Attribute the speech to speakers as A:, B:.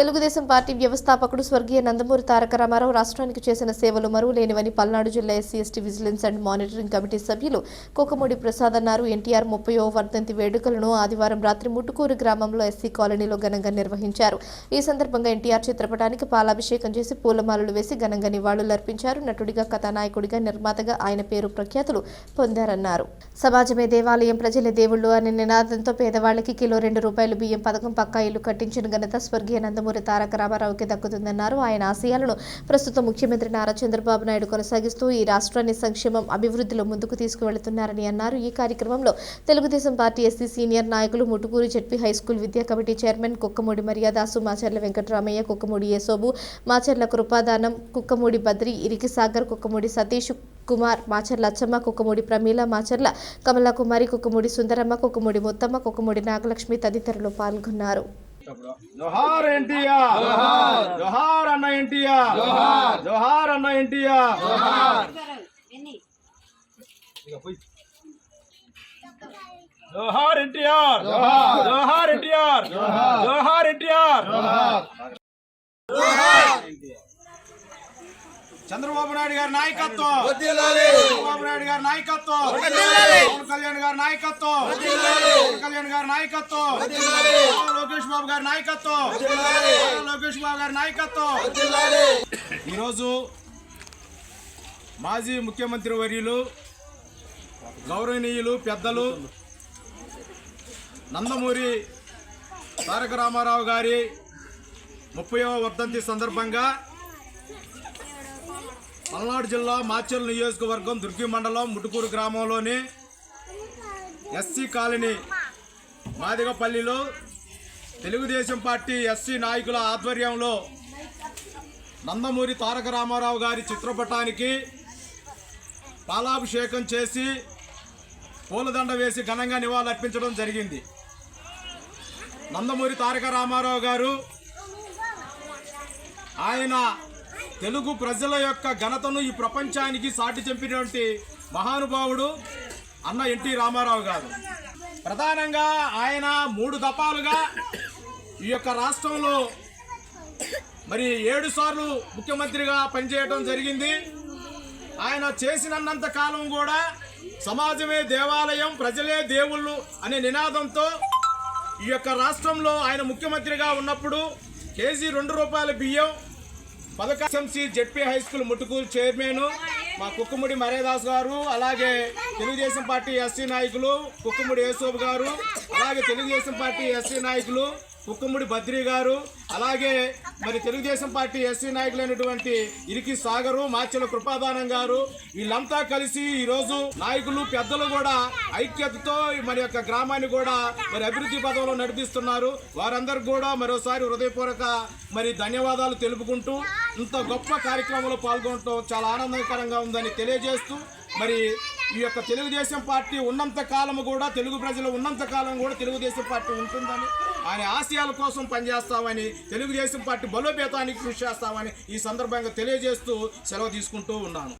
A: Telugu Desam party వ్యవస్థాపకుడు స్వర్గీయ నందమూరి తారక రామారావు రాష్ట్రానికి చేసిన సేవలు మరువులేనివని పల్నాడు జిల్లా SC ST vigilance and monitoring committee సభ్యులు కోకమూడి ప్రసాద్ అన్నారు. ఎన్టీఆర్ ముప్పయో వర్ధంతి వేడుకలను ఆదివారం రాత్రి ముట్టుకూరు గ్రామంలో ఎస్సీ కాలనీలో ఘనంగా నిర్వహించారు. ఈ సందర్భంగా ఎన్టీఆర్ చిత్రపటానికి పాలాభిషేకం చేసి పూలమాలలు వేసి ఘనంగా నివాళులర్పించారు నటుడిగా కథానాయకుడిగా నిర్మాతగా ఆయన పేరు ప్రఖ్యాతులు పొందారన్నారు. సమాజమే దేవాలయం ప్రజలే దేవుళ్ళు అనే నినాదంతో పేదవాళ్ళకి కిలో రెండు రూపాయలు బియ్యం పథకం పక్కా ఇల్లు కట్టించిన ఘనత స్వర్గీయ నందమూరి తారక రామారావుకి దక్కుతుందన్నారు. ఆయన ఆశయాలను ప్రస్తుత ముఖ్యమంత్రి నారా చంద్రబాబు నాయుడు కొనసాగిస్తూ ఈ రాష్ట్రాన్ని సంక్షేమం అభివృద్ధిలో ముందుకు తీసుకువెళుతున్నారని అన్నారు. ఈ కార్యక్రమంలో తెలుగుదేశం పార్టీ ఎస్సీ సీనియర్ నాయకులు ముటుకూరు జడ్పీ హైస్కూల్ విద్యా కమిటీ చైర్మన్ కుక్కమూడి మర్యాదాసు మాచర్ల వెంకటరామయ్య కుక్కమూడి యేసోబు మాచర్ల కృపాదానం కుక్కమూడి బద్రి ఇరికి సాగర్ కుక్కమూడి సతీష్ కుమార్ మాచర్ల అచ్చమ్మ కుక్కమూడి ప్రమీల మాచర్ల కమలాకుమారి కుక్కమూడి సుందరమ్మ కుక్కమూడి ముత్తమ్మ కుక్కమూడి నాగలక్ష్మి తదితరులు పాల్గొన్నారు.
B: జోహార్ ఎన్టీఆర్. జోహార్. అన్న ఎన్టీఆర్. జోహార్. అన్న ఎన్టీఆర్. జోహార్. ఎన్టీఆర్. జోహార్. ఎన్టీఆర్. జోహార్. ఎన్టీఆర్. చంద్రబాబు నాయుడు గారి నాయకత్వం. చంద్రబాబు నాయుడు గారి నాయకత్వం. పవన్ కళ్యాణ్ గారి నాయకత్వం. పవన్ కళ్యాణ్ గారి నాయకత్వం. లోకేష్ బాబు గారి నాయకత్వం. లోకేష్ బాబు గారి నాయకత్వం. ఈరోజు మాజీ ముఖ్యమంత్రి వర్యులు గౌరవనీయులు పెద్దలు నందమూరి తారక రామారావు గారి ముప్పైవ వర్ధంతి సందర్భంగా పల్నాడు జిల్లా మాచర్ల నియోజకవర్గం దుర్గి మండలం ముటుకూరు గ్రామంలోని ఎస్సీ కాలనీ మాదిగపల్లిలో తెలుగుదేశం పార్టీ ఎస్సీ నాయకుల ఆధ్వర్యంలో నందమూరి తారక రామారావు గారి చిత్రపటానికి పాలాభిషేకం చేసి పూలదండ వేసి ఘనంగా నివాళులర్పించడం జరిగింది. నందమూరి తారక రామారావు గారు ఆయన తెలుగు ప్రజల యొక్క ఘనతను ఈ ప్రపంచానికి సాటి చెప్పినటువంటి మహానుభావుడు అన్న ఎన్టీ రామారావు గారు. ప్రధానంగా ఆయన మూడు దఫాలుగా ఈ యొక్క రాష్ట్రంలో మరి ఏడు సార్లు ముఖ్యమంత్రిగా పనిచేయడం జరిగింది. ఆయన చేసినంత కాలం కూడా సమాజమే దేవాలయం ప్రజలే దేవుళ్ళు అనే నినాదంతో ఈ యొక్క రాష్ట్రంలో ఆయన ముఖ్యమంత్రిగా ఉన్నప్పుడు కేజీ రెండు రూపాయల బియ్యం పథకాశంసి జెడ్పీ హై స్కూల్ ముట్టుకు చైర్మన్ మా కుక్కుముడి మరేదాస్ గారు అలాగే తెలుగుదేశం పార్టీ ఎస్సీ నాయకులు కుక్కుముడి యేసోబు గారు అలాగే తెలుగుదేశం పార్టీ ఎస్సీ నాయకులు కుక్కుముడి బద్రి గారు అలాగే మరి తెలుగుదేశం పార్టీ ఎస్సీ నాయకులైనటువంటి ఇరికి సాగరు మాచెల కృపాదానం గారు వీళ్ళంతా కలిసి ఈరోజు నాయకులు పెద్దలు కూడా ఐక్యతతో మన యొక్క గ్రామాన్ని కూడా మరి అభివృద్ధి పదంలో నడిపిస్తున్నారు. వారందరికి కూడా మరోసారి హృదయపూర్వక మరి ధన్యవాదాలు తెలుపుకుంటూ ఇంత గొప్ప కార్యక్రమంలో పాల్గొనడం చాలా ఆనందకరంగా ఉందని తెలియజేస్తూ మరి ఈ యొక్క తెలుగుదేశం పార్టీ ఉన్నంత కాలం కూడా తెలుగు ప్రజలు ఉన్నంత కాలం కూడా తెలుగుదేశం పార్టీ ఉంటుందని ఆయన ఆశయాల కోసం పనిచేస్తామని తెలుగుదేశం పార్టీ బలోపేతానికి కృషి చేస్తామని ఈ సందర్భంగా తెలియజేస్తూ సెలవు తీసుకుంటూ ఉన్నాను.